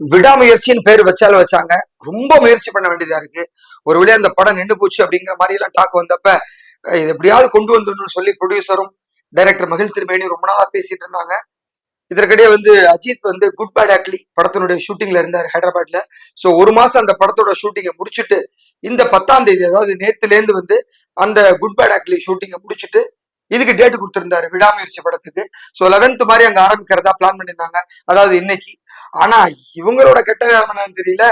விடாமுயற்சின்னு பேர் வச்சாலும் வச்சாங்க. ரொம்ப முயற்சி பண்ண வேண்டியதா இருக்கு. ஒரு வழியா அந்த படம் நின்று போச்சு அப்படிங்கிற மாதிரி எல்லாம் டாக் வந்தப்ப இது எப்படியாவது கொண்டு வந்துடணும்னு சொல்லி ப்ரொடியூசரும் டைரக்டர் மகிழ் திருமேனி ரொம்ப நாளா பேசிட்டு இருந்தாங்க. இதற்கிடையே வந்து அஜித் வந்து குட் பேட் ஆக்லி படத்தினுடைய ஷூட்டிங்ல இருந்தார் ஹைதராபாத்ல. சோ ஒரு மாசம் அந்த படத்தோட ஷூட்டிங்கை முடிச்சுட்டு இந்த பத்தாம் தேதி அதாவது நேத்துல இருந்து வந்து அந்த குட் பேட் ஆக்லி ஷூட்டிங்கை முடிச்சுட்டு இதுக்கு டேட் கொடுத்திருந்தாரு. விடாமுயற்சி படத்துக்கு. சோ லெவன்த் மாதிரி அங்க ஆரம்பிக்கிறதா பிளான் பண்ணியிருந்தாங்க. அதாவது இன்னைக்கு. ஆனா இவங்களோட கெட்ட நேரம் என்னன்னு தெரியல.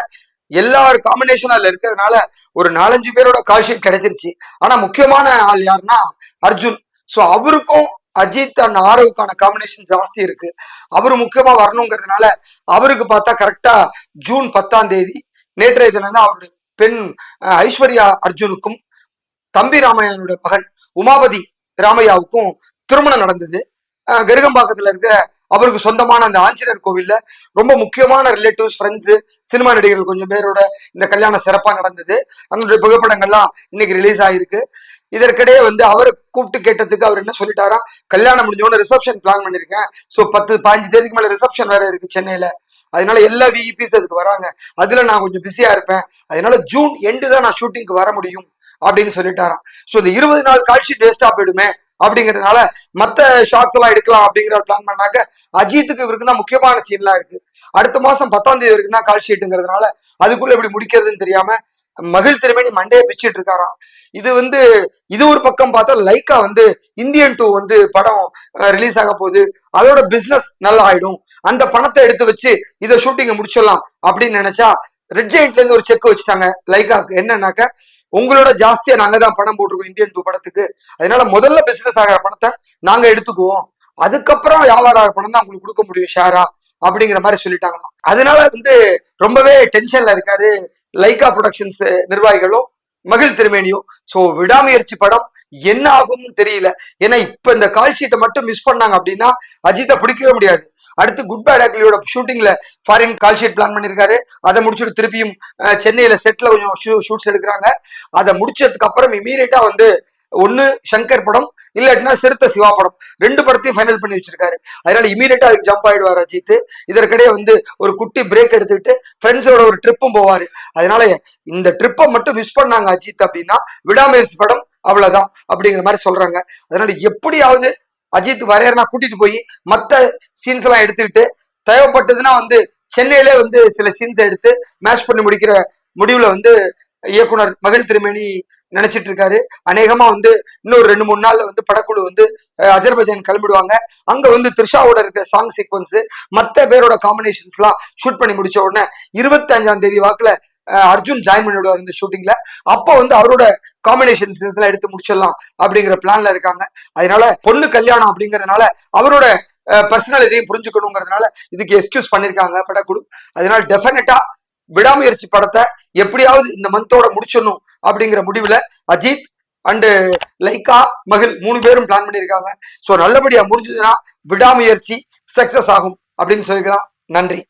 எல்லாரும் காம்பினேஷன் அதுல இருக்கிறதுனால ஒரு நாலஞ்சு பேரோட கால்ஷீட் கிடைச்சிருச்சு. ஆனா முக்கியமான ஆள் யாருன்னா அர்ஜுன். சோ அவருக்கும் அஜித் அண்ட் ஆரவுக்கான காம்பினேஷன் ஜாஸ்தி இருக்கு. அவரு முக்கியமா வரணுங்கிறதுனால அவருக்கு பார்த்தா கரெக்டா ஜூன் பத்தாம் தேதி நேற்றைய தினம் தான் அவருடைய பெண் ஐஸ்வர்யா அர்ஜுனுக்கும் தம்பி ராமையனுடைய மகன் உமாபதி ராமையாவுக்கும் திருமணம் நடந்தது. கருகம்பாக்கத்துல இருக்கிற அவருக்கு சொந்தமான அந்த ஆஞ்சநேயர் கோவில்ல ரொம்ப முக்கியமான ரிலேட்டிவ்ஸ் ஃப்ரெண்ட்ஸு சினிமா நடிகர்கள் கொஞ்சம் பேரோட இந்த கல்யாணம் சிறப்பா நடந்தது. அதனுடைய புகைப்படங்கள்லாம் இன்னைக்கு ரிலீஸ் ஆயிருக்கு. இதற்கிடையே வந்து அவரை கூப்பிட்டு கேட்டதுக்கு அவர் என்ன சொல்லிட்டாரா கல்யாணம் முடிஞ்சோன்னு ரிசப்ஷன் பிளான் பண்ணிருக்கேன். ஸோ பத்து பாஞ்சு தேதிக்கு மேல ரிசப்ஷன் வேற இருக்கு சென்னையில. அதனால எல்லா விஇபிஸ் அதுக்கு வராங்க. அதுல நான் கொஞ்சம் பிஸியா இருப்பேன். அதனால ஜூன் எண்டு தான் நான் ஷூட்டிங்க்கு வர முடியும். அப்படின்னு சொல்லிட்டாராம். சோ இந்த இருபது நாள் காட்சி வேஸ்டா போயிடுமே அப்படிங்கறதுனால மத்த ஷார்ட்ஸ் எல்லாம் எடுக்கலாம் அப்படிங்கிற பிளான் பண்ணாக்க அஜித்துக்கு இவருக்கு தான் முக்கியமான சீன்லாம் இருக்கு. அடுத்த மாசம் பத்தாம் தேதி வரைக்கும் தான் கால் ஷீட்டுங்கிறதுனால அதுக்குள்ள எப்படி முடிக்கிறதுன்னு தெரியாம மகிழ் திருமணி மண்டையை பிச்சுட்டு இருக்காராம். இது வந்து இது ஒரு பக்கம் பார்த்தா லைக்கா வந்து இந்தியன் டூ வந்து படம் ரிலீஸ் ஆக போகுது. அதோட பிசினஸ் நல்லா ஆயிடும். அந்த பணத்தை எடுத்து வச்சு இதை ஷூட்டிங்கை முடிச்சிடலாம் அப்படின்னு நினைச்சா ரெட் ஜெயிண்ட்ல இருந்து ஒரு செக் வச்சுட்டாங்க லைக்காக்கு என்னன்னாக்க உங்களோட ஜாஸ்தியா நாங்க தான் பணம் போட்டிருக்கோம் இந்தியன் டூ படத்துக்கு. அதனால முதல்ல பிசினஸ் ஆகிற பணத்தை நாங்க எடுத்துக்குவோம். அதுக்கப்புறம் வியாபாரம் ஆகிற பணம் தான் உங்களுக்கு கொடுக்க முடியும் ஷேரா அப்படிங்கிற மாதிரி சொல்லிட்டாங்களாம். அதனால வந்து ரொம்பவே டென்ஷன்ல இருக்காரு. லைகா ப்ரொடக்ஷன்ஸ் நிர்வாகிகளும் மகிழ் திருமேனியும். சோ விடாமுயற்சி படம் என்ன ஆகும்னு தெரியல. ஏன்னா இப்ப இந்த கால் ஷீட்டை மட்டும் மிஸ் பண்ணாங்க அப்படின்னா அஜித்தை பிடிக்கவே முடியாது. அடுத்து குட் பேட் அக்லியோட ஷூட்டிங்ல ஃபாரின் கால் ஷீட் பிளான் பண்ணியிருக்காரு அதை முடிச்சுட்டு திருப்பியும் சென்னையில செட்ல கொஞ்சம் ஷூட்ஸ் எடுக்கிறாங்க. அதை முடிச்சதுக்கு அப்புறம் இமீடியட்டா வந்து ஒன்னு சங்கர் படம் இல்லாட்டினா சிறுத்த சிவா படம். ரெண்டு படத்தையும் ஃபைனல் பண்ணி வச்சிருக்காரு. அதனால இமீடியட்டா அதுக்கு ஜம்ப் ஆயிடுவார் அஜித். இதற்கிடையே வந்து ஒரு குட்டி பிரேக் எடுத்துக்கிட்டு ஃப்ரெண்ட்ஸோட ஒரு ட்ரிப்பும் போவாரு. அதனால இந்த ட்ரிப்பை மட்டும் மிஸ் பண்ணாங்க அஜித் அப்படின்னா விடாமுயற்சி படம் அவ்வளவுதான் அப்படிங்கிற மாதிரி சொல்றாங்க. அதனால எப்படியாவது அஜித் வரையறனா கூட்டிட்டு போய் மற்ற சீன்ஸ் எல்லாம் எடுத்துக்கிட்டு தேவைப்பட்டதுன்னா வந்து சென்னையிலே வந்து சில சீன்ஸ் எடுத்து மேட்ச் பண்ணி முடிக்கிற முடிவுல வந்து இயக்குனர் மகிழ் திருமேனி நினைச்சிட்டு இருக்காரு. அநேகமா வந்து இன்னொரு ரெண்டு மூணு நாள்ல வந்து படக்குழு வந்து அஹ், அஜர்பைஜான் கிளம்பிடுவாங்க. அங்க வந்து த்ரிஷாவோட இருக்கிற சாங் சீக்வன்ஸ் மற்ற பேரோட காம்பினேஷன்ஸ் எல்லாம் ஷூட் பண்ணி முடிச்ச உடனே இருபத்தி அஞ்சாம் தேதி வாக்குல அர்ஜுன் ஜாயின் பண்ணிவிடுவார் இந்த ஷூட்டிங்ல அப்போ வந்து அவரோட காம்பினேஷன் சீன்ஸ் எல்லாம் எடுத்து முடிச்சிடலாம் அப்படிங்கிற பிளான்ல இருக்காங்க. அதனால பொண்ணு கல்யாணம் அப்படிங்கறதுனால அவரோட பர்சனல் இதையும் புரிஞ்சுக்கணுங்கிறதுனால இதுக்கு எக்ஸ்கியூஸ் பண்ணிருக்காங்க. படக்குழு அதனால டெஃபினட்டா விடாமுயற்சி படத்தை எப்படியாவது இந்த மந்தோட முடிச்சிடணும் அப்படிங்கிற முடிவுல அஜித் அண்டு லைக்கா மகிழ் மூணு பேரும் பிளான் பண்ணியிருக்காங்க ஸோ நல்லபடியா முடிஞ்சதுன்னா விடாமுயற்சி சக்சஸ் ஆகும் அப்படின்னு சொல்லிக்கலாம். நன்றி.